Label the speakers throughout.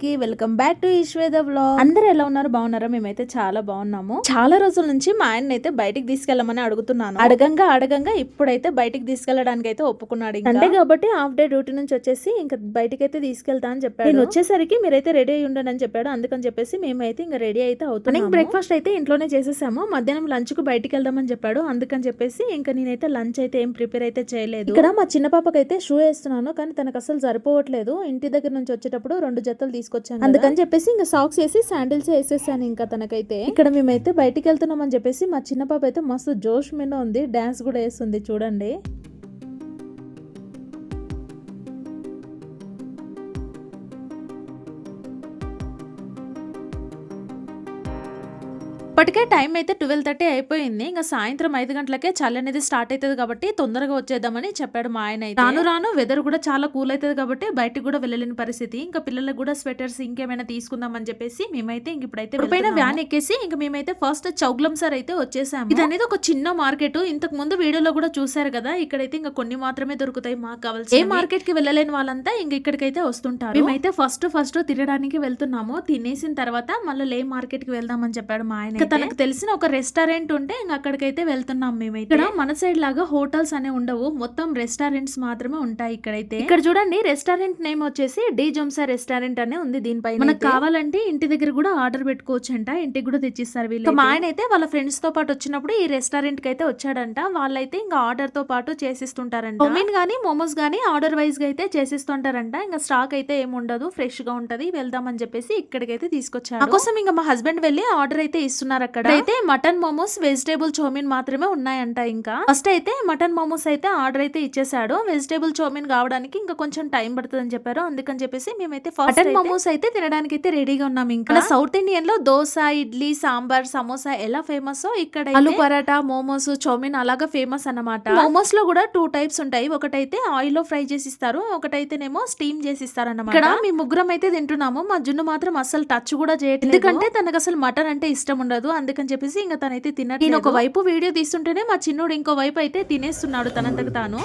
Speaker 1: అందరికి welcome back to ఈశ్వేద vlog అందరు ఎలా ఉన్నారు? బాగున్నారా? మేమైతే చాలా బాగున్నాము. చాలా రోజుల నుంచి మా ఆయన అయితే బయటికి తీసుకెళ్ళమని అడుగుతున్నాను. అడగంగా అడగంగా ఇప్పుడైతే బయటికి తీసుకెళ్ళడానికి అయితే ఒప్పుకున్నాడు. అంటే కాబట్టి హాఫ్ డే డ్యూటీ నుంచి వచ్చేసి ఇంకా బయటికి అయితే తీసుకెళ్తా అని చెప్పాడు. నేను వచ్చేసరికి మీరైతే రెడీ అయ్యి ఉండండి అని చెప్పాడు. అందుకని చెప్పేసి మేమైతే ఇంకా రెడీ అయితే అవుతున్నాం బ్రేక్ఫాస్ట్ అయితే ఇంట్లోనే చేసేసాము. మధ్యాహ్నం లంచ్కు బయటికి వెళ్దామని చెప్పాడు. అందుకని చెప్పేసి ఇంకా నేనైతే లంచ్ అయితే ఏం ప్రిపేర్ అయితే చేయలేదు. ఇక్కడ మా చిన్న పాపకైతే షూ వేస్తున్నాను కానీ తనకు అసలు సరిపోవట్లేదు. ఇంటి దగ్గర నుంచి వచ్చేటప్పుడు రెండు జతలు తీసుకొచ్చాను అందుకని చెప్పేసి ఇంకా సాక్స్ వేసి శాండిల్స్ వేసేసాను ఇంకా తనకైతే. ఇక్కడ మేమైతే బయటికి వెళ్తున్నాం అని చెప్పేసి మా చిన్న పాప అయితే మస్తు జోష్ మీద ఉంది డాన్స్ కూడా వేస్తుంది చూడండి. ఇప్పటికే టైం అయితే ట్వెల్వ్ థర్టీ అయిపోయింది. ఇంకా సాయంత్రం ఐదు గంటలకే చలి అనేది స్టార్ట్ అవుతుంది కాబట్టి తొందరగా వచ్చేద్దామని చెప్పాడు మా ఆయన అయితే. రాను రాను వెదర్ కూడా చాలా కూల్ అవుతుంది కాబట్టి బయటకు కూడా వెళ్ళలేని పరిస్థితి. ఇంకా పిల్లలకు కూడా స్వెటర్స్ ఇంకేమైనా తీసుకుందాం అని చెప్పేసి మేమైతే ఇంక ఇప్పుడైతే పైన వ్యాన్ ఎక్కేసి ఇంకా మేమైతే ఫస్ట్ చౌగ్లం సార్ అయితే వచ్చేసాము. ఇది అనేది ఒక చిన్న మార్కెట్. ఇంతకు ముందు వీడియోలో కూడా చూసారు కదా ఇక్కడైతే ఇంకా కొన్ని మాత్రమే దొరుకుతాయి మాకు కావాల్సి ఏ మార్కెట్కి వెళ్ళలేని వాళ్ళంతా ఇంక ఇక్కడికైతే వస్తుంటారు. మేమైతే ఫస్ట్ ఫస్ట్ తినడానికి వెళ్తున్నాము. తినేసిన తర్వాత మళ్ళీ లే మార్కెట్కి వెళ్దామని చెప్పాడు మా ఆయన తనకు తెలిసిన ఒక రెస్టారెంట్ ఉంటే ఇంక అక్కడికైతే వెళ్తున్నాం మేమైతే. ఇక్కడ మన సైడ్ లాగా హోటల్స్ అనే ఉండవు. మొత్తం రెస్టారెంట్స్ మాత్రమే ఉంటాయి ఇక్కడైతే. ఇక్కడ చూడండి రెస్టారెంట్ నేమ్ వచ్చేసి డి జోమ్సా రెస్టారెంట్ అనే ఉంది దీనిపై మనకు కావాలంటే ఇంటి దగ్గర కూడా ఆర్డర్ పెట్టుకోవచ్చు అంట ఇంటికి కూడా తెచ్చిస్తారు వీళ్ళు మా ఆయన అయితే వాళ్ళ ఫ్రెండ్స్తో పాటు వచ్చినప్పుడు ఈ రెస్టారెంట్కి అయితే వచ్చాడంట. వాళ్ళైతే ఇంకా ఆర్డర్తో పాటు చేసిస్తుంటారంట. మోమిన్ గానీ మోమోస్ గానీ ఆర్డర్ వైజ్గా అయితే చేసిస్తుంటారంట. ఇంకా స్టాక్ అయితే ఏమి ఉండదు. ఫ్రెష్గా ఉంటది. వెళ్దామని చెప్పేసి ఇక్కడికైతే తీసుకొచ్చారు. కోసం ఇంకా మా హస్బెండ్ వెళ్ళి ఆర్డర్ అయితే ఇస్తున్నారు అక్కడ అయితే మటన్ మోమోస్ వెజిటేబుల్ చౌమిన్ మాత్రమే ఉన్నాయంట ఇంకా. ఫస్ట్ అయితే మటన్ మోమోస్ అయితే ఆర్డర్ అయితే ఇచ్చేసాడు వెజిటేబుల్ చౌమిన్ కావడానికి ఇంకా కొంచెం టైం పడుతుంది అని చెప్పారు. అందుకని చెప్పేసి మేమైతే మటన్ మోమోస్ అయితే తినడానికి అయితే రెడీగా ఉన్నాం ఇంకా. సౌత్ ఇండియన్లో దోశ ఇడ్లీ సాంబార్ సమోసా ఎలా ఫేమస్? ఇక్కడ ఆలు పరాటా మోమోస్ చౌమిన్ అలాగా ఫేమస్ అన్నమాట. మోమోస్లో కూడా టూ టైప్స్ ఉంటాయి. ఒకటైతే ఆయిల్లో ఫ్రై చేసి ఇస్తారు. ఒకటైతేనేమో స్టీమ్ చేసి ఇస్తారు అన్నమాట ఇక్కడ మీ ముగ్గురం అయితే తింటున్నాము. మా జున్ను మాత్రం అసలు టచ్ కూడా చేయట్లేదు. ఎందుకంటే తనకు అసలు మటన్ అంటే ఇష్టం ఉండదు. అందుకని చెప్పేసి ఇంకా తనైతే తిన్నట్టు నేను ఒక వైపు వీడియో తీస్తుంటేనే మా చిన్నోడు ఇంకో వైపు అయితే తినేస్తున్నాడు తనంతకు తాను.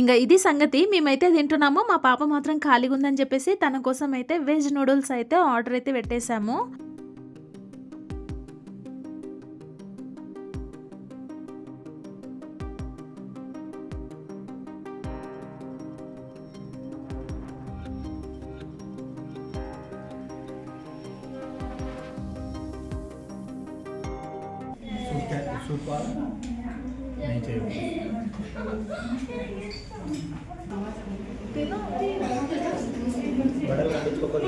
Speaker 1: ఇంకా ఇది సంగతి మేమైతే తింటున్నాము మా పాప మాత్రం ఖాళీగా ఉందని చెప్పేసి తన కోసం అయితే వెజ్ నూడిల్స్ అయితే ఆర్డర్ అయితే పెట్టేశాము.
Speaker 2: బట్టలు కట్టించుకోకపోతే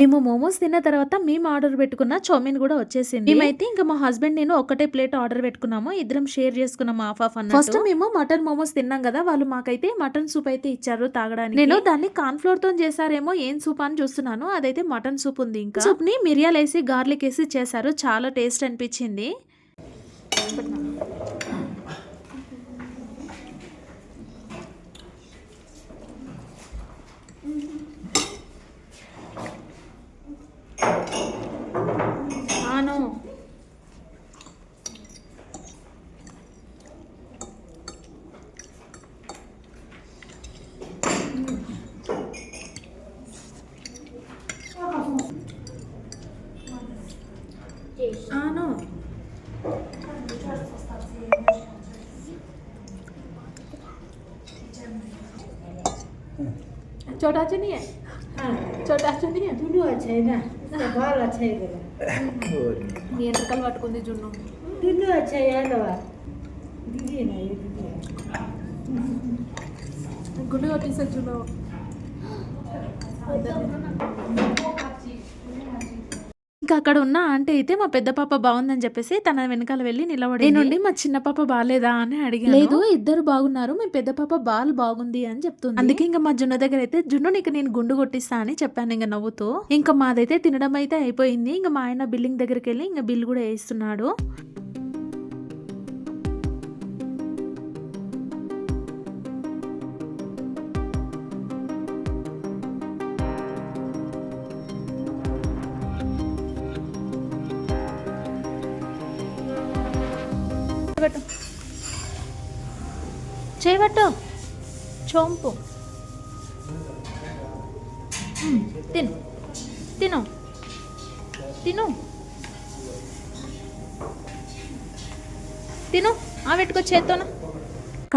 Speaker 1: మేము మోమోస్ తిన్న తర్వాత మేము ఆర్డర్ పెట్టుకున్న చౌమిన్ కూడా వచ్చేసింది. మేమైతే ఇంకా మా హస్బెండ్ నేను ఒకటే ప్లేట్ ఆర్డర్ పెట్టుకున్నాము. ఇద్దరం షేర్ చేసుకున్నాము హాఫ్ హాఫ్ అన్న ఫస్ట్ మేము మటన్ మోమోస్ తిన్నాం కదా వాళ్ళు మాకైతే మటన్ సూప్ అయితే ఇచ్చారు తాగడానికి. నేను దాన్ని ఫ్లోర్తో చేశారేమో ఏం సూప్ అని చూస్తున్నాను. అదైతే మటన్ సూప్ ఉంది ఇంకా. సూప్ని మిరియాలు వేసి గార్లిక్ వేసి చేశారు. చాలా టేస్ట్ అనిపించింది. আনো। আনো। চট আছে নিয়ে? হ্যাঁ। চট আছে
Speaker 3: নিয়ে? দুটো আছে না। బాగా వచ్చాయి కదా
Speaker 1: ఎంతకాలు పట్టుకుంది జున్ను?
Speaker 3: దులు వచ్చాయి అదవా దిగి నా ఇది
Speaker 1: గుడ్డు కొట్టేసా జున్ను ఇంకా అక్కడ ఉన్న ఆంటీ అయితే మా పెద్ద పాప బాగుందని చెప్పేసి తన వెనకాల వెళ్ళి నిలబడి నుండి మా చిన్న పాప బాగాలేదా అని అడిగాను. లేదు ఇద్దరు బాగున్నారు మీ పెద్ద పాప బాల్ బాగుంది అని చెప్తుంది. అందుకే ఇంకా మా జున్ను దగ్గర అయితే జున్ను నీకు నేను గుండు కొట్టిస్తా అని చెప్పాను ఇంకా నవ్వుతూ. ఇంకా మాదైతే తినడం అయితే అయిపోయింది. ఇంకా మా ఆయన బిల్లింగ్ దగ్గరికి వెళ్ళి ఇంకా బిల్ కూడా వేస్తున్నాడు. చేయబట్టు చోంపు. తిను. తిను. తిను. తిను. ఆ పెట్టుకో చేత్తోనా?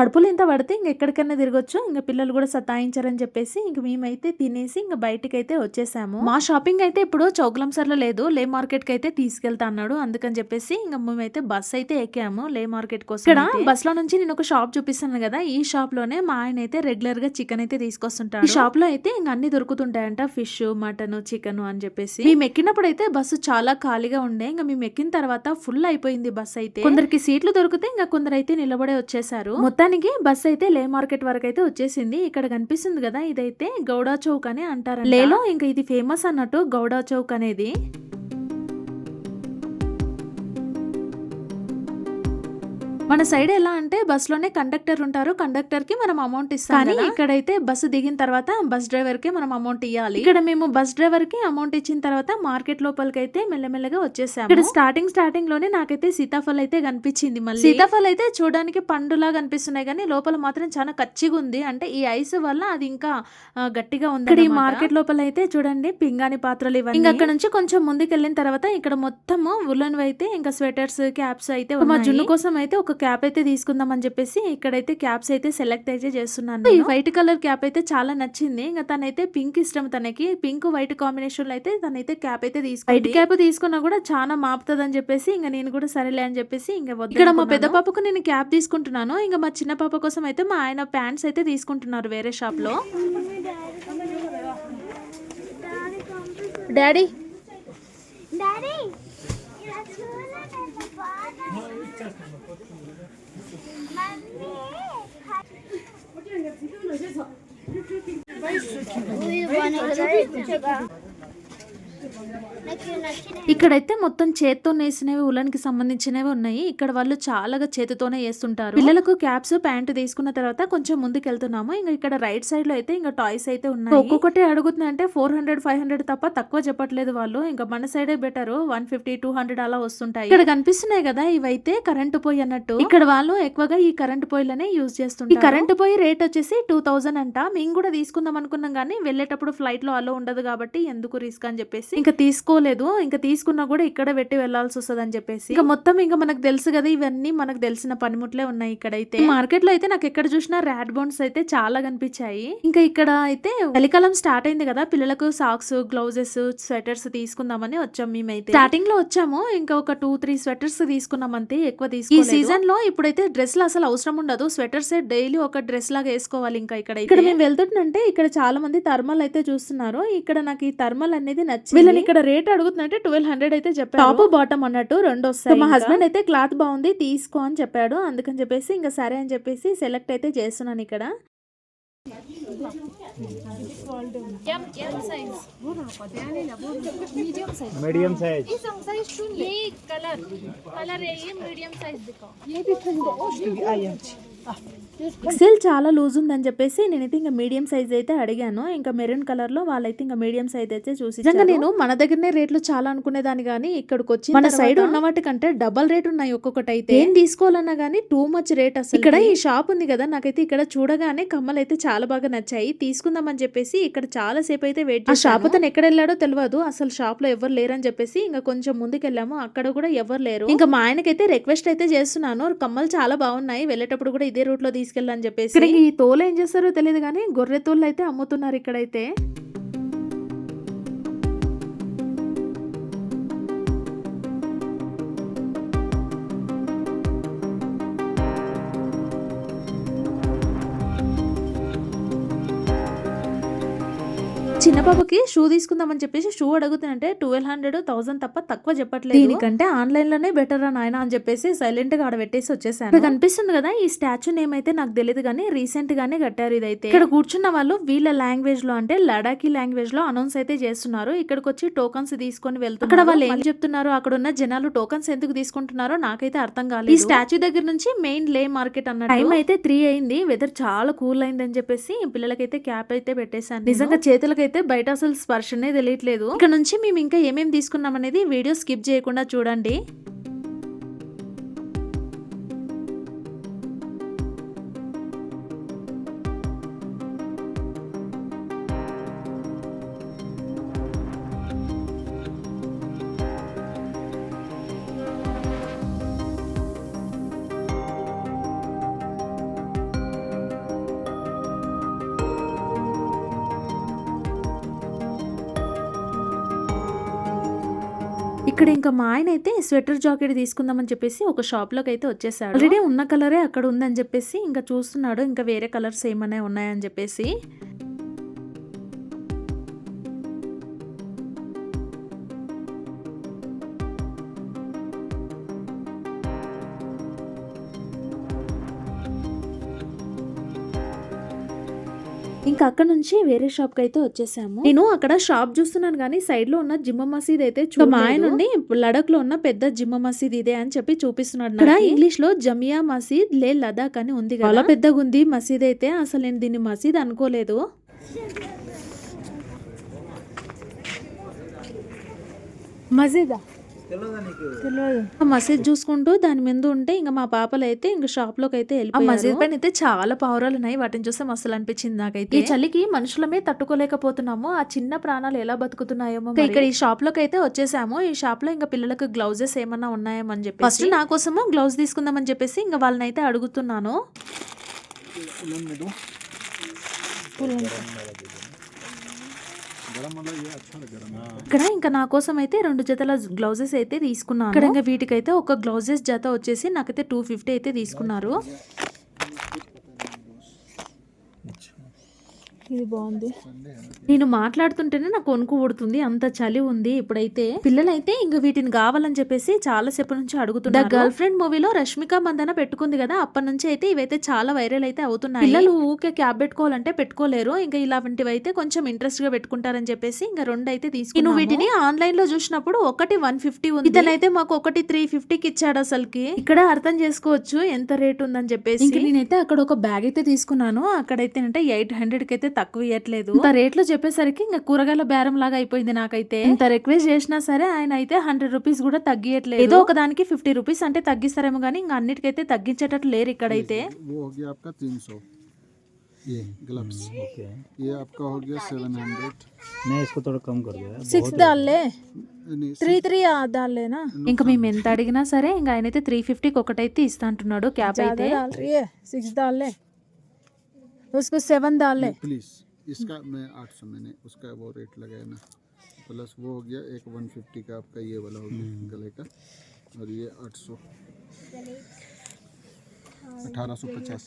Speaker 1: కడుపులో ఇంత పడితే ఇంక ఎక్కడికైనా తిరగొచ్చు. ఇంకా పిల్లలు కూడా సతాయించారని చెప్పేసి ఇంక మేమైతే తినేసి ఇంకా బయటికి అయితే వచ్చేసాము. మా షాపింగ్ అయితే ఇప్పుడు చౌక్లంసర్లో లేదు. లే మార్కెట్కి అయితే తీసుకెళ్తా అన్నాడు. అందుకని చెప్పేసి ఇంకా మేమైతే బస్ అయితే ఎక్కాము. లే మార్కెట్ కోసం ఇక్కడ బస్లో నుంచి నేను ఒక షాప్ చూపిస్తాను కదా. ఈ షాప్లోనే మా ఆయన అయితే రెగ్యులర్గా చికెన్ అయితే తీసుకొస్తుంటాడు. ఈ షాప్లో అయితే ఇంకా అన్ని దొరుకుతుంటాయంట. ఫిష్ మటన్ చికెన్ అని చెప్పేసి. మేము ఎక్కినప్పుడు అయితే బస్సు చాలా ఖాళీగా ఉండే. ఇంకా మేము ఎక్కిన తర్వాత ఫుల్ అయిపోయింది బస్ అయితే. కొందరికి సీట్లు దొరికితే ఇంకా కొందరు అయితే నిలబడే వచ్చేసారు. మొత్తానికి బస్ అయితే లే మార్కెట్ వరకు అయితే వచ్చేసింది. ఇక్కడ కనిపిస్తుంది కదా ఇదైతే గౌడా చౌక్ అని అంటారు లేలో ఇంకా ఇది ఫేమస్ అన్నట్టు గౌడా చౌక్ అనేది. మన సైడ్ ఎలా అంటే బస్లోనే కండక్టర్ ఉంటారు. కండక్టర్కి మనం అమౌంట్ ఇస్తాం కానీ ఇక్కడైతే బస్సు దిగిన తర్వాత బస్ డ్రైవర్కి మనం అమౌంట్ ఇవ్వాలి ఇక్కడ మేము బస్ డ్రైవర్కి అమౌంట్ ఇచ్చిన తర్వాత మార్కెట్ లోపలికి అయితే మెల్లమెల్లగా వచ్చేసాము. ఇక్కడ స్టార్టింగ్ స్టార్టింగ్లోనే నాకైతే సీతాఫల్ అయితే కనిపించింది మళ్ళీ. సీతాఫల్ అయితే చూడడానికి పండులా కనిపిస్తున్నాయి కానీ లోపల మాత్రం చాలా కచ్చిగా ఉంది. అంటే ఈ ఐస్ వల్ల అది ఇంకా గట్టిగా ఉంది ఇక్కడ ఈ మార్కెట్ లోపల అయితే చూడండి పింగాణి పాత్రలు ఇవన్నీ. ఇంకా అక్కడ నుంచి కొంచెం ముందుకు వెళ్ళిన తర్వాత ఇక్కడ మొత్తము ఉలన్ అయితే ఇంకా స్వెటర్స్ క్యాప్స్ అయితే మా జున్ను కోసం అయితే ఒక క్యాప్ అయితే తీసుకుందాం అని చెప్పేసి ఇక్కడైతే క్యాప్స్ అయితే సెలెక్ట్ అయితే చేస్తున్నాను ఈ వైట్ కలర్ క్యాప్ అయితే చాలా నచ్చింది. ఇంకా తనైతే పింక్ ఇష్టం తనకి. పింక్ వైట్ కాంబినేషన్లో అయితే తనైతే క్యాప్ అయితే తీసుకుంది. వైట్ క్యాప్ తీసుకున్నా కూడా చాలా మాపుతుంది అని చెప్పేసి ఇంకా నేను కూడా సరేలే అని చెప్పేసి ఇంకా వద్దు ఇక్కడ మా పెద్ద పాపకు నేను క్యాప్ తీసుకుంటున్నాను. ఇంకా మా చిన్న పాప కోసం అయితే మా ఆయన ప్యాంట్స్ అయితే తీసుకుంటున్నారు వేరే షాప్లో. డాడీ.
Speaker 4: డాడీ ఇలా చూడలేదు బాగా నాకు నచ్చిన
Speaker 1: ఇక్కడైతే మొత్తం చేత్తో నేసినవి ఉలన్కి సంబంధించినవి ఉన్నాయి. ఇక్కడ వాళ్ళు చాలాగా చేతితోనే వేస్తుంటారు. పిల్లలకు క్యాప్స్ ప్యాంట్ తీసుకున్న తర్వాత కొంచెం ముందుకు వెళ్తున్నాము ఇంకా ఇక్కడ రైట్ సైడ్లో అయితే ఇంకా టాయ్స్ అయితే ఉన్నాయి. ఒక్కొక్కటి అడుగుతున్నా అంటే ఫోర్ హండ్రెడ్ ఫైవ్ హండ్రెడ్ తప్ప తక్కువ చెప్పట్లేదు వాళ్ళు. ఇంకా మన సైడే better. One fifty two hundred అలా వస్తుంటాయి. ఇక్కడ కనిపిస్తున్నాయి కదా ఇవైతే కరెంటు పొయ్యి అన్నట్టు. ఇక్కడ వాళ్ళు ఎక్కువగా ఈ కరెంటు పొయ్యిలనే యూజ్ చేస్తుంటారు. ఈ కరెంటు పొయ్యి రేట్ వచ్చేసి టూ థౌసండ్ అంట. మేము కూడా తీసుకుందాం అనుకున్నాం కానీ వెళ్ళేటప్పుడు ఫ్లైట్లో అలో ఉండదు కాబట్టి ఎందుకు రిస్క్ అని చెప్పేసి ఇంకా తీసుకోలేదు. ఇంకా తీసుకున్నా కూడా ఇక్కడ పెట్టి వెళ్ళాల్సి వస్తుంది అని చెప్పేసి. ఇంకా మొత్తం ఇంకా మనకు తెలుసు కదా ఇవన్నీ మనకు తెలిసిన పనిముట్లే ఉన్నాయి ఇక్కడైతే. మార్కెట్లో అయితే నాకు ఎక్కడ చూసినా ర్యాడ్ బోన్స్ అయితే చాలా కనిపించాయి. ఇంకా ఇక్కడ అయితే చలికాలం స్టార్ట్ అయింది కదా పిల్లలకు సాక్స్ గ్లౌజెస్ స్వెటర్స్ తీసుకుందామని వచ్చాం మేమైతే. స్టార్టింగ్లో వచ్చాము ఇంకా ఒక టూ త్రీ స్వెటర్స్ తీసుకున్నాం అంతే ఎక్కువ తీసుకు ఈ సీజన్లో ఇప్పుడైతే డ్రెస్లు అసలు అవసరం ఉండదు. స్వెటర్స్ డైలీ ఒక డ్రెస్ లాగా వేసుకోవాలి ఇంకా ఇక్కడ ఇక్కడ మేము వెళ్తుంటే ఇక్కడ చాలా మంది థర్మల్ అయితే చూస్తున్నారు. ఇక్కడ నాకు ఈ థర్మల్ అనేది నచ్చింది. వీళ్ళని ఇక్కడ రేట్ అడుగుతున్నట్టే ట్వెల్వ్ హండ్రెడ్ అయితే చెప్పారు టాప్ బాటమ్ అన్నట్టు రెండు వస్తాయి మా హస్బెండ్ అయితే క్లాత్ బాగుంది తీసుకో అని చెప్పాడు అందుకని చెప్పేసి ఇంకా సరే అని చెప్పేసి సెలెక్ట్ అయితే చేస్తున్నాను ఇక్కడ
Speaker 2: मीडियम साइज
Speaker 4: ये कलर कलर है ये मीडियम साइज दिखाओ
Speaker 1: ఎక్సెల్ చాలా లూజ్ ఉందని చెప్పేసి నేనైతే ఇంకా మీడియం సైజ్ అయితే అడిగాను. ఇంకా మెరూన్ కలర్లో వాళ్ళైతే ఇంకా మీడియం సైజ్ అయితే చూసి నిజంగా నేను మన దగ్గరనే రేట్లు చాలా అనుకునేదాన్ని కానీ ఇక్కడికి వచ్చి మన సైడ్ ఉన్న వాటికంటే డబల్ రేట్ ఉన్నాయి ఒక్కొక్కటి అయితే ఏం తీసుకోవాలన్నా గానీ టూ మచ్ రేట్ అసలు ఇక్కడ ఈ షాప్ ఉంది కదా నాకైతే ఇక్కడ చూడగానే కమ్మలు అయితే చాలా బాగా నచ్చాయి. తీసుకుందామని చెప్పేసి ఇక్కడ చాలా సేపు అయితే వెయిట్ ఆ షాప్ తను ఎక్కడ వెళ్ళాడో తెలియదు. అసలు షాప్లో ఎవరు లేరని చెప్పేసి ఇంకా కొంచెం ముందుకు వెళ్ళాము అక్కడ కూడా ఎవరు లేరు. ఇంకా మా ఆయనకైతే రిక్వెస్ట్ అయితే చేస్తున్నాను. కమ్మలు చాలా బాగున్నాయి. వెళ్ళేటప్పుడు కూడా ఇదే రూట్లో తీసుకెళ్ళని చెప్పేసి ఈ తోలు ఏం చేస్తారో తెలియదు కానీ గొర్రె తోలు అయితే అమ్ముతున్నారు ఇక్కడైతే. చిన్న పాపకి షూ తీసుకుందామని చెప్పేసి షూ అడుగుతుంటే ట్వెల్వ్ హండ్రెడ్ థౌసండ్ తప్ప తక్కువ చెప్పట్లేదు. దీనికంటే ఆన్లైన్లోనే బెటర్ నాయన అని చెప్పేసి సైలెంట్గా ఆడ పెట్టేసి వచ్చేసాను. కనిపిస్తుంది కదా ఈ స్టాచ్యూ నేమ్ అయితే నాకు తెలియదు కానీ రీసెంట్ గానే కట్టారు ఇదైతే. ఇక్కడ కూర్చున్న వాళ్ళు వీళ్ళ లాంగ్వేజ్లో అంటే లడాఖీ లాంగ్వేజ్లో అనౌన్స్ అయితే చేస్తున్నారు. ఇక్కడికి వచ్చి టోకన్స్ తీసుకొని వెళ్తున్నారు. అక్కడ వాళ్ళు ఏం చెప్తున్నారు అక్కడ ఉన్న జనాలు టోకన్స్ ఎందుకు తీసుకుంటున్నారో నాకైతే అర్థం కాలేదు. ఈ స్టాచ్యూ దగ్గర నుంచి మెయిన్ లే మార్కెట్ అన్న టైం అయితే త్రీ అయింది వెదర్ చాలా కూల్ అయింది అని చెప్పేసి పిల్లలకైతే క్యాప్ అయితే పెట్టేశాను నిజంగా చేతులకైతే బయట అసలు స్పర్శనే తెలియట్లేదు. ఇక్కడ నుంచి మేము ఇంకా ఏమేమి తీసుకున్నాం అనేది వీడియో స్కిప్ చేయకుండా చూడండి. ఇక్కడ ఇంకా మా ఆయన అయితే స్వెటర్ జాకెట్ తీసుకుందామని చెప్పేసి ఒక షాప్లోకి అయితే వచ్చేసాడు. ఆల్రెడీ ఉన్న కలరే అక్కడ ఉందని చెప్పేసి ఇంకా చూస్తున్నాడు. ఇంకా వేరే కలర్స్ ఏమైనా ఉన్నాయని చెప్పేసి. ఇంకా అక్కడ నుంచి వేరే షాప్కి అయితే వచ్చేసాము. నేను అక్కడ షాప్ చూస్తున్నాను కానీ సైడ్లో ఉన్న జిమ్మ మసీద్ అయితే మా ఆయన నుండి లడక్లో ఉన్న పెద్ద జిమ్మ మసీద్ ఇదే అని చెప్పి చూపిస్తున్నాడు ఇక్కడ ఇంగ్లీష్లో జమియా మసీద్ లే లదాఖ్ అని ఉంది కదా. చాలా పెద్దగా ఉంది మసీద్ అయితే. అసలు నేను దీన్ని మసీద్ అనుకోలేదు.
Speaker 3: మజీదా
Speaker 1: మసీద్ చూసుకుంటూ దాని మీద ఉంటే ఇంకా మా పాపలు అయితే ఇంకా షాప్లోకి అయితే వెళ్ళి ఆ మసీద్ పైన అయితే చాలా పావురాలు ఉన్నాయి వాటిని చూస్తే మస్తు అనిపించింది నాకైతే ఈ చలికి మనుషులమే తట్టుకోలేకపోతున్నాము ఆ చిన్న ప్రాణాలు ఎలా బతుకుతున్నాయేమో ఇంకా ఇక్కడ ఈ షాప్లోకి అయితే వచ్చేసాము ఈ షాప్లో ఇంకా పిల్లలకు గ్లౌజెస్ ఏమన్నా ఉన్నాయేమో అని చెప్పి ఫస్ట్ నా కోసము గ్లౌజ్ తీసుకుందామని చెప్పేసి ఇంకా వాళ్ళని అయితే అడుగుతున్నాను ఇక్కడ ఇంకా నా కోసం అయితే రెండు జతల గ్లౌజెస్ అయితే తీసుకున్నాను. ఇక్కడ ఇంకా వీటికైతే ఒక గ్లౌజెస్ జత వచ్చేసి నాకైతే టూ ఫిఫ్టీ అయితే తీసుకున్నారు.
Speaker 3: ఇది బాగుంది.
Speaker 1: నేను మాట్లాడుతుంటేనే నాకు వణుకు పుడుతుంది అంత చలి ఉంది ఇప్పుడైతే. పిల్లలైతే ఇంక వీటిని కావాలని చెప్పేసి చాలా సేపు నుంచి అడుగుతున్నారు. గర్ల్ ఫ్రెండ్ మూవీలో రష్మిక మందన పెట్టుకుంది కదా అప్పటి నుంచి అయితే ఇవైతే చాలా వైరల్ అయితే అవుతున్నాయి. పిల్లలు ఊకే క్యాబ్ పెట్టుకోవాలంటే పెట్టుకోలేరు ఇంకా ఇలాంటివి అయితే కొంచెం ఇంట్రెస్ట్గా పెట్టుకుంటారని చెప్పేసి ఇంకా రెండు అయితే తీసుకుని వీటిని ఆన్లైన్లో చూసినప్పుడు ఒకటి వన్ ఫిఫ్టీ ఉంది. ఇతనైతే మాకు ఒకటి త్రీ ఫిఫ్టీకి ఇచ్చాడు అసలుకి. ఇక్కడ అర్థం చేసుకోవచ్చు ఎంత రేట్ ఉందని చెప్పేసి. ఇంక నేనైతే అక్కడ ఒక బ్యాగ్ అయితే తీసుకున్నాను. అక్కడైతే అంటే ఎయిట్ హండ్రెడ్కి అయితే తక్కువ ఇవ్వట్లేదు ఇంత రేట్లు చెప్పేసరికి ఇంకా కూరగాయల బేరం లాగా అయిపోయింది నాకైతే ఇంత రిక్వెస్ట్ చేసినా సరే ఆయన అయితే హండ్రెడ్ రూపీస్ కూడా తగ్గియట్లేదు ఏదో ఒక దానికి ఫిఫ్టీ రూపీస్ అంటే తగ్గిస్తారేమో కానీ ఇంకా అన్నిటికైతే తగ్గించేటట్లు లేరు ఇక్కడైతే
Speaker 5: वो हो गया आपका तीन सौ ये ग्लव्स
Speaker 2: ओके
Speaker 5: ये आपका हो गया सेवन हंड्रेड
Speaker 2: मैं इसको थोड़ा कम कर दिया
Speaker 3: సిక్స్ దాల్లే
Speaker 5: नहीं
Speaker 3: త్రీ త్రీ దాల్లేనా
Speaker 1: ఇంకా మేము ఎంత అడిగినా సరే ఇంకా ఆయన అయితే త్రీ ఫిఫ్టీకి ఒకటైతే ఇస్తా అంటున్నాడు క్యాప్ అయితే
Speaker 3: ज्यादा डाल उसको सेवन डाल लें।
Speaker 5: प्लीज़ इसका मैं आठ सौ मैंने उसका वो रेट लगाया ना। प्लस वो हो गया एक वन फिफ्टी का आपका ये वाला हो गया गले का और ये आठ सौ।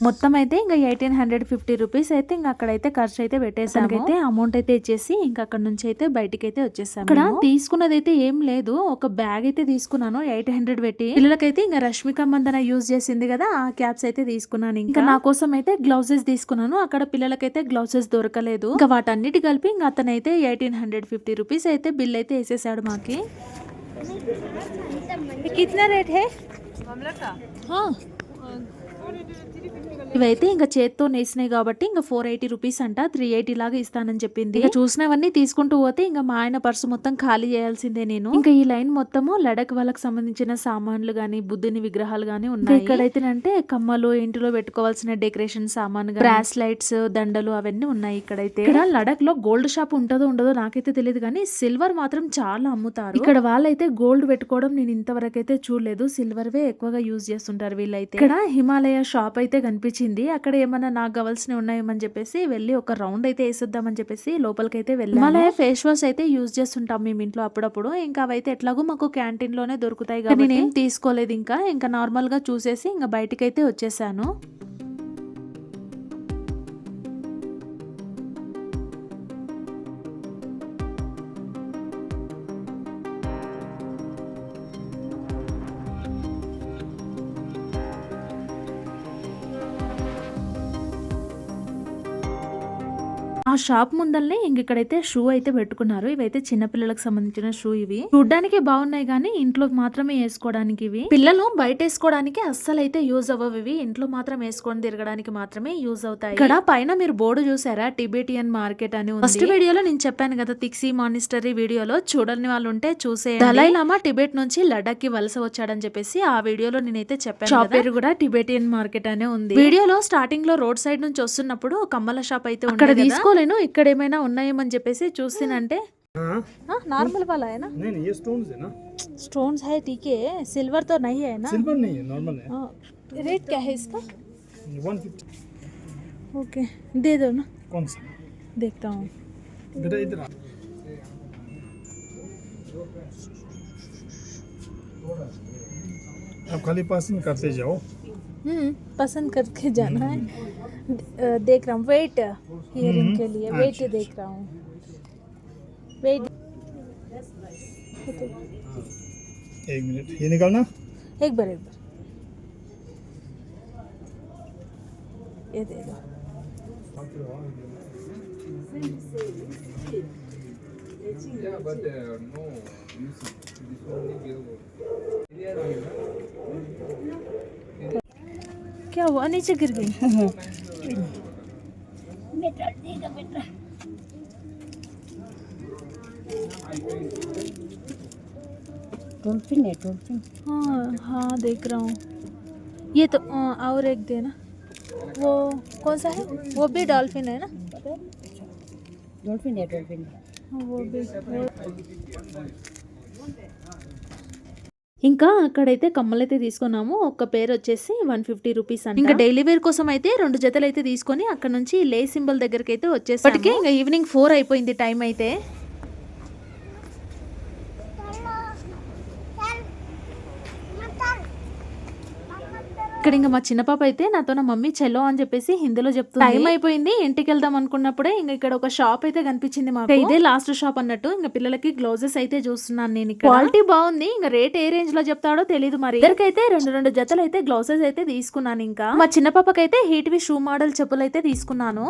Speaker 1: మొత్తం అయితే ఇంకా ఎయిటీన్ హండ్రెడ్ ఫిఫ్టీ రూపీస్ అయితే ఇంకా అక్కడైతే ఖర్చు అయితే పెట్టేసాము అయితే అమౌంట్ అయితే ఇచ్చేసి ఇంకా అక్కడ నుంచి అయితే బయటికి అయితే వచ్చేసాము ఇక్కడ తీసుకున్నది అయితే ఏం లేదు ఒక బ్యాగ్ అయితే తీసుకున్నాను ఎయిట్ హండ్రెడ్ పెట్టి పిల్లలకైతే ఇంకా రష్మిక మందన యూజ్ చేసింది కదా ఆ క్యాప్స్ అయితే తీసుకున్నాను ఇంకా నా కోసం అయితే గ్లౌజెస్ తీసుకున్నాను అక్కడ పిల్లలకైతే గ్లౌజెస్ దొరకలేదు ఇంకా వాటన్నిటి కలిపి ఇంకా అతనైతే ఎయిటీన్ హండ్రెడ్ ఫిఫ్టీ రూపీస్ అయితే బిల్ అయితే వేసేసాడు మాకి
Speaker 3: कितना रेट है हाँ wanted to.
Speaker 1: ఇవైతే ఇంకా చేత్తో నేసినాయి కాబట్టి ఇంకా ఫోర్ ఎయిటీ రూపీస్ అంట త్రీ ఎయిటీ లాగా ఇస్తానని చెప్పింది. ఇంకా చూసినవన్నీ తీసుకుంటూ పోతే ఇంకా మా ఆయన పర్సు మొత్తం ఖాళీ చేయాల్సిందే నేను. ఇంకా ఈ లైన్ మొత్తము లడక్ వాళ్ళకి సంబంధించిన సామాన్లు గాని బుద్ధుని విగ్రహాలు గాని ఉన్నాయి. ఇక్కడైతేనంటే కమ్మలు ఇంటిలో పెట్టుకోవాల్సిన డెకరేషన్ సామాన్ బ్రాస్లైట్స్ దండలు అవన్నీ ఉన్నాయి ఇక్కడైతే. ఇక్కడ లడక్లో గోల్డ్ షాప్ ఉంటుందో ఉండదో నాకైతే తెలియదు కానీ సిల్వర్ మాత్రం చాలా అమ్ముతారు. ఇక్కడ వాళ్ళైతే గోల్డ్ పెట్టుకోవడం నేను ఇంతవరకు అయితే చూడలేదు. సిల్వర్ వే ఎక్కువగా యూజ్ చేస్తుంటారు వీళ్ళైతే. ఇక్కడ హిమాలయ షాప్ అయితే కనిపించింది. అక్కడ ఏమన్నా నాకు కావాల్సినవి ఉన్నాయేమని చెప్పేసి వెళ్ళి ఒక రౌండ్ అయితే వేసేద్దామని చెప్పేసి లోపలికి అయితే వెళ్ళి హిమాలయ ఫేస్ వాష్ అయితే యూజ్ చేస్తుంటాం మేము ఇంట్లో అప్పుడప్పుడు. ఇంకా అవైతే ఎట్లాగో మాకు క్యాంటీన్లోనే దొరుకుతాయి కాబట్టి. నేనేం తీసుకోలేదు ఇంకా. ఇంకా నార్మల్గా చూసేసి ఇంకా బయటికి అయితే వచ్చేసాను. షాప్ ముందల్నే ఇంక ఇక్కడైతే షూ అయితే పెట్టుకున్నారు. ఇవైతే చిన్న పిల్లలకు సంబంధించిన షూ ఇవి. చూడ్డానికి బాగున్నాయి కానీ ఇంట్లో మాత్రమే వేసుకోవడానికి ఇవి. పిల్లలు బయట వేసుకోవడానికి అస్సలు అయితే యూజ్ అవ్వవు ఇవి. ఇంట్లో మాత్రం వేసుకొని తిరగడానికి మాత్రమే యూజ్ అవుతాయి. ఇక్కడ పైన మీరు బోర్డు చూసారా? టిబెటియన్ మార్కెట్ అని ఫస్ట్ వీడియోలో నేను చెప్పాను కదా తిక్సీ మానిస్టరీ వీడియోలో చూడని వాళ్ళు ఉంటే చూసే దలై లామా టిబెట్ నుంచి లడాక్కి వలస వచ్చాడని చెప్పేసి ఆ వీడియోలో నేనైతే చెప్పాను షాప్ పేరు కూడా టిబెటియన్ మార్కెట్ అనే ఉంది. వీడియోలో స్టార్టింగ్లో రోడ్ సైడ్ నుంచి వస్తున్నప్పుడు కమ్మల షాప్ అయితే అక్కడ తీసుకోలేను ఇక్కడ ఏమైనా ఉన్నాయేమని చెప్పేసి చూస్తేనంటే नार्मल वाला है ना
Speaker 2: नहीं नहीं ये स्टोन है ना
Speaker 1: स्टोन्स है ठीक है सिल्वर तो नहीं है ना
Speaker 2: सिल्वर नहीं है नॉर्मल है
Speaker 1: हाँ, रेट क्या है इसका
Speaker 2: वन फिफ्टी
Speaker 1: ओके दे दो ना
Speaker 2: कौन सा
Speaker 1: देखता हूँ
Speaker 2: बेटा इधर आ आप खाली पासिंग करते जाओ
Speaker 1: हम्म पसंद करके जाना है। देख रहा हूँ वेट हियरिंग के लिए वेट
Speaker 2: अच्छा,
Speaker 1: देख रहा हूँ। वेट
Speaker 2: एक मिनट ये निकालना?
Speaker 1: एक बार एक बार। ये दे दो। क्या हुआ? नीचे गिर गई।
Speaker 3: डॉल्फिन है डॉल्फिन।
Speaker 1: हाँ हाँ देख रहा हूँ। ये तो और एक देना वो कौन सा है? वो भी डॉल्फिन है ना?
Speaker 3: डॉल्फिन है डॉल्फिन।
Speaker 1: हाँ, वो भी ఇంకా అక్కడైతే కమ్మలైతే తీసుకున్నాము. ఒక్క పేరు వచ్చేసి వన్ ఫిఫ్టీ రూపీస్ అంటే. ఇంకా డైలీ వేర్ కోసం అయితే రెండు జతలు అయితే తీసుకొని అక్కడ నుంచి లే సింబల్ దగ్గరికి అయితే వచ్చేసరికి ఇంకా ఈవినింగ్ ఫోర్ అయిపోయింది టైం అయితే. ఇక్కడ ఇంకా మా చిన్న పాప అయితే నాతో నా మమ్మీ చెల్లో అని చెప్పేసి హిందీలో చెప్తుంది. టైం అయిపోయింది ఇంటికి వెళ్దాం అనుకున్నప్పుడే ఇంకా ఇక్కడ ఒక షాప్ అయితే కనిపించింది మాకు. ఇదే లాస్ట్ షాప్ అన్నట్టు ఇంకా పిల్లలకి గ్లౌజెస్ అయితే చూస్తున్నాను నేను ఇక్కడ. క్వాలిటీ బాగుంది ఇంకా రేట్ ఏ రేంజ్లో చెప్తాడో తెలియదు మరి. ఇద్దరికైతే రెండు రెండు జతలు అయితే గ్లౌజెస్ అయితే తీసుకున్నాను ఇంకా. మా చిన్న పాపకైతే హీట్ వి షూ మోడల్ చెప్పులు అయితే తీసుకున్నాను.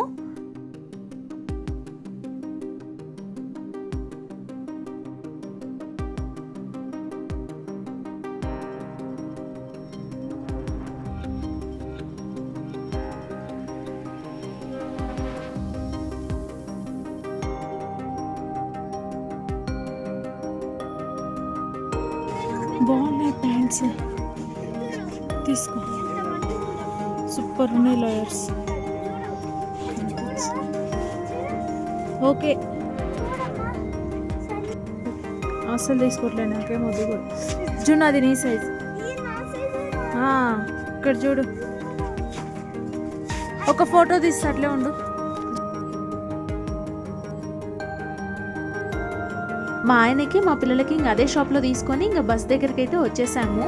Speaker 1: బాగున్నాయి ప్యాంట్స్. తీసుకో. సూపర్ ఉన్నాయి లాయర్స్. ఓకే. అసలు తీసుకోవట్లేదు నాకేం వద్దు కూడా. చూడు అది నీ సైజ్ ఇక్కడ చూడు. ఒక ఫోటో తీస్తే అట్లే ఉండు. మా ఆయనకి మా పిల్లలకి ఇంకా అదే షాప్లో తీసుకొని ఇంకా బస్ దగ్గరికి అయితే వచ్చేసాము.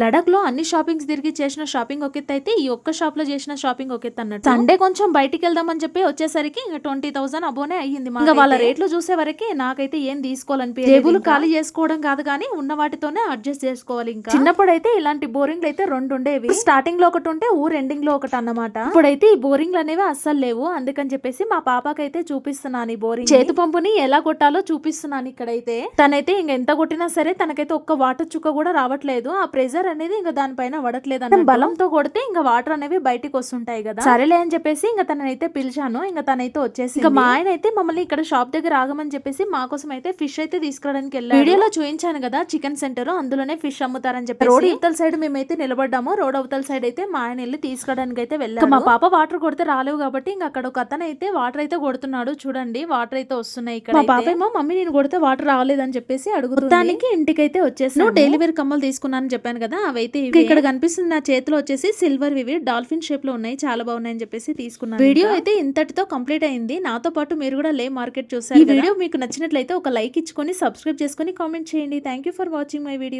Speaker 1: లడాక్లో అన్ని షాపింగ్స్ తిరిగి చేసిన షాపింగ్ ఒక ఎత్తు అయితే ఈ ఒక్క షాప్లో చేసిన షాపింగ్ ఒక ఎత్తు అన్నట్టు. సండే కొంచెం బయటికి వెళ్దామని చెప్పి వచ్చేసరికి ఇంకా ట్వంటీ థౌసండ్ అబోనే అయ్యింది ఇంకా వాళ్ళ రేట్లు చూసే వరకే నాకైతే ఏం తీసుకోవాలని జేబులు ఖాళీ చేసుకోవడం కాదు కానీ ఉన్న వాటితోనే అడ్జస్ట్ చేసుకోవాలి ఇంకా. చిన్నప్పుడు అయితే ఇలాంటి బోరింగ్లు అయితే రెండు ఉండేవి స్టార్టింగ్లో ఒకటి ఉంటే ఊరు ఎండింగ్లో ఒకటి అన్నమాట ఇప్పుడైతే ఈ బోరింగ్లు అనేవి అస్సలు లేవు. అందుకని చెప్పేసి మా పాపకైతే చూపిస్తున్నాను ఈ బోరింగ్ చేతు పంపుని ఎలా కొట్టాలో చూపిస్తున్నాను ఇక్కడైతే. తనైతే ఇంక ఎంత కొట్టినా సరే తనకైతే ఒక్క వాటర్ చుక్క కూడా రావట్లేదు. ఆ ప్రెజర్ అనేది ఇంకా దానిపైన పడట్లేదు అన్నట్టు. బలంతో కొడితే ఇంకా వాటర్ అనేవి బయటికి వస్తుంటాయి కదా. సరేలే అని చెప్పేసి ఇంకా తనైతే పిలిచాను. ఇంకా తనైతే వచ్చేసి ఇంకా మా ఆయన అయితే మమ్మల్ని ఇక్కడ షాప్ దగ్గర ఆగమని చెప్పేసి మా కోసం అయితే ఫిష్ అయితే తీసుకురావడానికి వెళ్ళాడు. వీడియోలో చూపించాను కదా చికెన్ సెంటర్ అందులోనే ఫిష్ అమ్ముతారని చెప్పి రోడ్ అవతల సైడ్ మేమైతే నిలబడ్డాము. రోడ్ అవతల సైడ్ అయితే మా ఆయన వెళ్ళి తీసుకోవడానికి అయితే వెళ్ళాము మా పాప వాటర్ కొడితే రాలేవు కాబట్టి ఇంకా అక్కడ ఒక అతను అయితే వాటర్ అయితే కొడుతున్నాడు. చూడండి వాటర్ అయితే వస్తున్నాయి ఇక్కడ మా పాప ఏమో మమ్మీ నేను కొడితే వాటర్ రాలేదని చెప్పేసి అడుగుతుంది. దానికి ఇంటికైతే వచ్చేసి డైలీ వేర్ కమ్మలు తీసుకున్నాను చెప్పాను కదా అవైతే. ఇక్కడ కనిపిస్తుంది నా చేతిలో వచ్చేసి సిల్వర్ ఇవి డాల్ఫిన్ షేప్లో ఉన్నాయి చాలా బాగున్నాయని చెప్పేసి తీసుకున్నాను వీడియో అయితే ఇంతటితో కంప్లీట్ అయింది. నాతో పాటు మీరు కూడా లే మార్కెట్ చూసారు ఈ వీడియో మీకు నచ్చినట్లయితే ఒక లైక్ ఇచ్చుకొని సబ్స్క్రైబ్ చేసుకొని కామెంట్ చేయండి. Thank you for watching my video